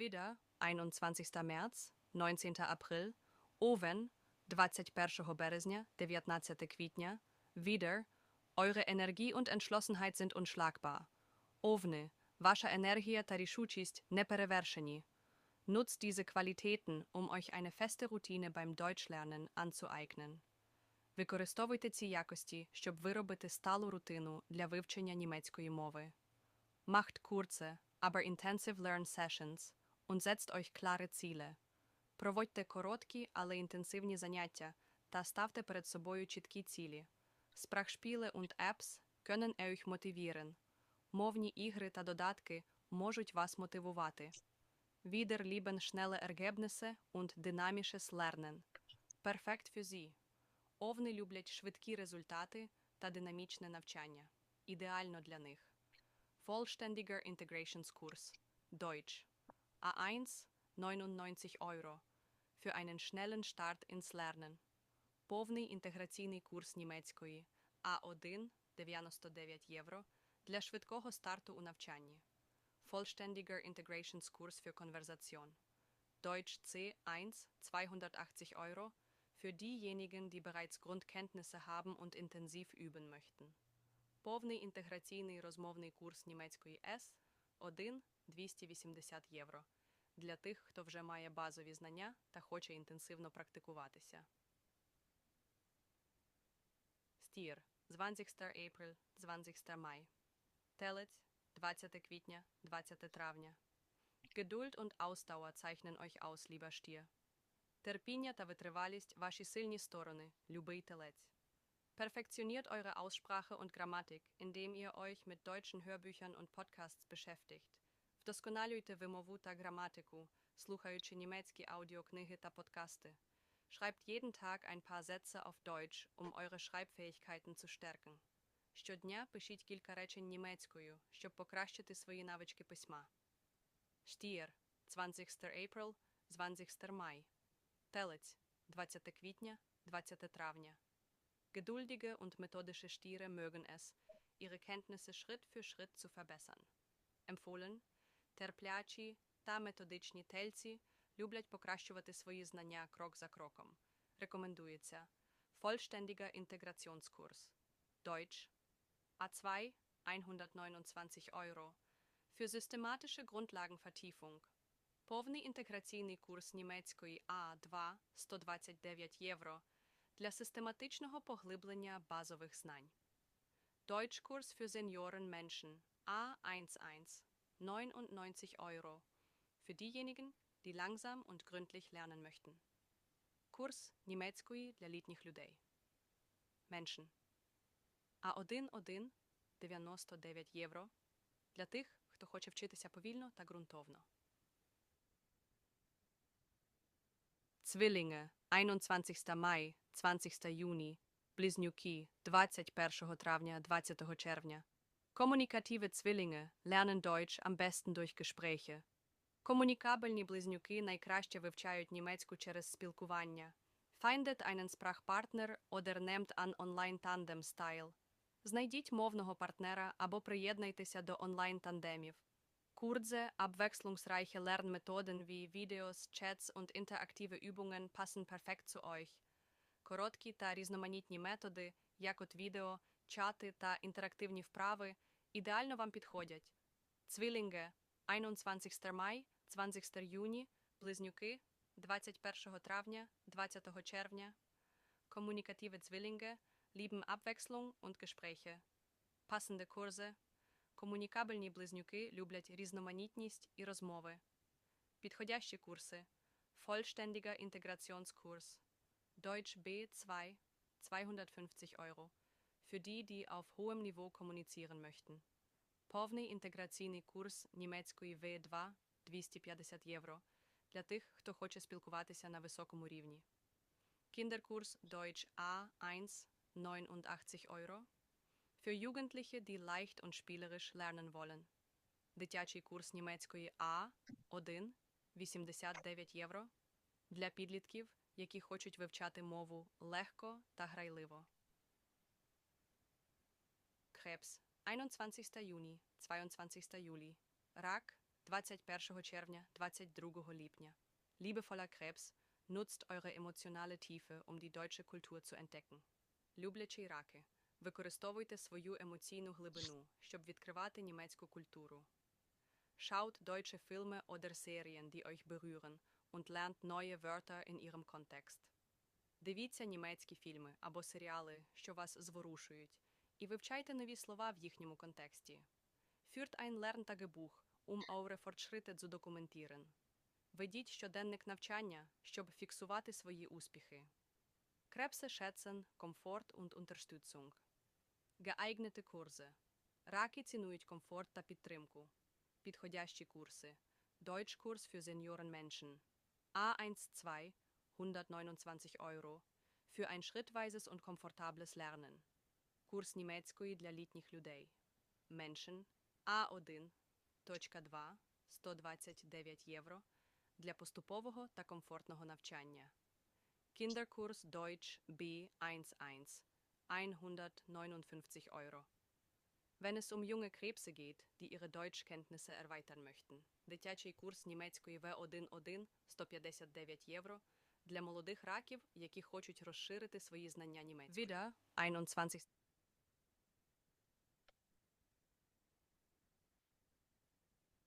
Widder 21 März, 19 April, Овен 21 березня, 19 квітня, Widder, eure Energie und Entschlossenheit sind unschlagbar. Овни, ваша енергія та рішучість неперевершені. Nutzt diese Qualitäten, um euch eine feste Routine beim Deutschlernen anzueignen. Використовуйте ці якості, щоб виробити сталу рутину для вивчення німецької мови. Macht kurze, aber intensive Learn Sessions und setzt euch klare Ziele. Проводьте короткі, але інтенсивні заняття та ставте перед собою чіткі цілі. Sprachspiele und Apps können euch motivieren. Мовні ігри та додатки можуть вас мотивувати. Wieder lieben schnelle Ergebnisse und dynamisches Lernen. Perfekt für Sie. Овни люблять швидкі результати та динамічне навчання. Ідеально для них. Vollständiger Integrationskurs. Deutsch. A1 99 Euro. Für einen schnellen Start ins Lernen. Повний інтеграційний курс німецької А1 99 євро для швидкого старту у навчанні. Vollständiger Integrationskurs für Konversation. Deutsch C1 280 Euro für diejenigen, die bereits Grundkenntnisse haben und intensiv üben möchten. Повний інтеграційний розмовний курс німецької С 1 280 євро для тих, хто вже має базові знання та хоче інтенсивно практикуватися. Стір 20 April, 20 Mai. Телець 20 квітня, 20 травня. Geduld und Ausdauer zeichnen euch aus, lieber Stier. Терпіння та витривалість ваші сильні сторони, любий телець. Perfektioniert eure Aussprache und Grammatik, indem ihr euch mit deutschen Hörbüchern und Podcasts beschäftigt. Вдосконалюйте вимову та граматику, слухаючи німецькі аудіокниги та подкасти. Schreibt jeden Tag ein paar Sätze auf Deutsch, um eure Schreibfähigkeiten zu stärken. Щодня пишіть кілька речень німецькою, щоб покращити свої навички письма. Штієр 20 April, 20 Mai. Телець 20 квітня, 20 травня. Geduldige und methodische Stiere mögen es, ihre Kenntnisse Schritt für Schritt zu verbessern. Empfohlen терплячі та методичні тельці люблять покращувати свої знання крок за кроком. Рекомендується Vollständiger Integrationskurs. Deutsch A2 129 Euro für systematische Grundlagenvertiefung. Повний інтеграційний курс німецької А2 129 євро для систематичного поглиблення базових знань. Deutschkurs für Seniorenmenschen A11 99 Euro für diejenigen, die langsam und gründlich lernen möchten. Курс німецької для літніх людей. Menschen. А1-1 99 євро для тих, хто хоче вчитися повільно та ґрунтовно. Zwillinge 21 Mai, 20 Juni, Близнюки 21 травня, 20 червня. Kommunikative Zwillinge lernen Deutsch am besten durch Gespräche. Комунікабельні близнюки найкраще вивчають німецьку через спілкування. Findet einen Sprachpartner oder nehmt an Online-Tandem-Style. Знайдіть мовного партнера або приєднайтеся до онлайн-тандемів. Kurze, abwechslungsreiche Lernmethoden wie Videos, Chats und interaktive Übungen passen perfekt zu euch. Короткі та різноманітні методи, як от відео, чати та інтерактивні вправи, ідеально вам підходять. Zwillinge 21 Mai, 20 Juni, Близнюки 21 травня, 20 червня. Kommunikative Zwillinge lieben Abwechslung und Gespräche. Passende Kurse. Комунікабельні близнюки люблять різноманітність і розмови. Підходящі курси. Vollständiger Integrationskurs. Deutsch B2 250 Euro. Für die, die auf hohem Niveau kommunizieren möchten. Повний інтеграційний курс німецької В2 250 євро для тих, хто хоче спілкуватися на високому рівні. Kinderkurs Deutsch A1 89 Euro. Für Jugendliche, die leicht und spielerisch lernen wollen. Дитячий курс німецької А1 89 євро для підлітків, які хочуть вивчати мову легко та грайливо. Krebs 21. Juni, 22. Juli. Rak 21 червня, 22 липня. Liebevoller Krebs, nutzt eure emotionale Tiefe, um die deutsche Kultur zu entdecken. Люблячі раки, використовуйте свою емоційну глибину, щоб відкривати німецьку культуру. Schaut deutsche Filme oder Serien, die euch berühren, und lernt neue Wörter in ihrem Kontext. Дивіться німецькі фільми або серіали, що вас зворушують, і вивчайте нові слова в їхньому контексті. Führt ein Lerntagebuch, um eure Fortschritte zu dokumentieren. Ведіть щоденник навчання, щоб фіксувати свої успіхи. Krebse schätzen Komfort und Unterstützung. Geeignete Kurse. Раки цінують комфорт та підтримку. Підходящі курси. Deutschkurs für Seniorenmenschen. A12, 129 Euro. Für ein schrittweises und komfortables Lernen. Курс німецької для літніх людей. Menschen. A1, точка 2, 129 євро. Для поступового та комфортного навчання. Kinderkurs Deutsch B11, 159 Euro. Wenn es um junge Krebse geht, die ihre Deutschkenntnisse erweitern möchten. Дитячий курс німецької В11 159 євро для молодих раків, які хочуть розширити свої знання німецької. Wieder 21